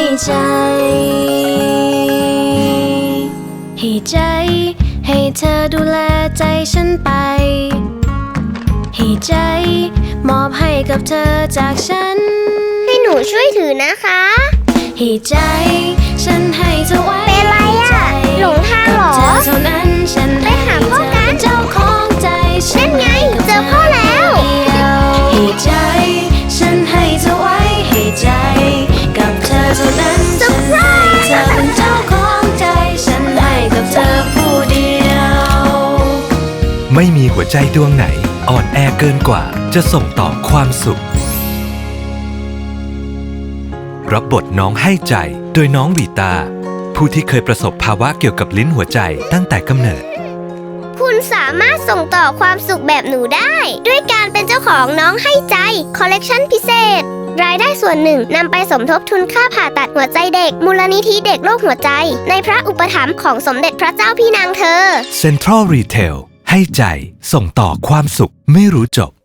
ให้ใจ ให้ใจ ให้เธอดูแลใจฉันไป ให้ใจ มอบให้กับเธอจากฉัน ให้หนูช่วยถือนะคะ ให้ใจ ฉันให้ ไม่มีหัวใจดวงไหน อ่อนแอเกินกว่า จะส่งต่อความสุข รับบทน้องให้ใจโดยน้องวีตา ผู้ที่เคยประสบภาวะเกี่ยวกับลิ้นหัวใจตั้งแต่กำเนิด คุณสามารถส่งต่อความสุขแบบหนูได้ ด้วยการเป็นเจ้าของน้องให้ใจ คอลเลกชันพิเศษ รายได้ส่วนหนึ่งนำไปสมทบทุนค่าผ่าตัดหัวใจเด็ก มูลนิธิเด็กโรคหัวใจ ในพระอุปถัมภ์ของสมเด็จพระเจ้าพี่นางเธอ Central Retail ให้ใจส่งต่อความสุขไม่รู้จบ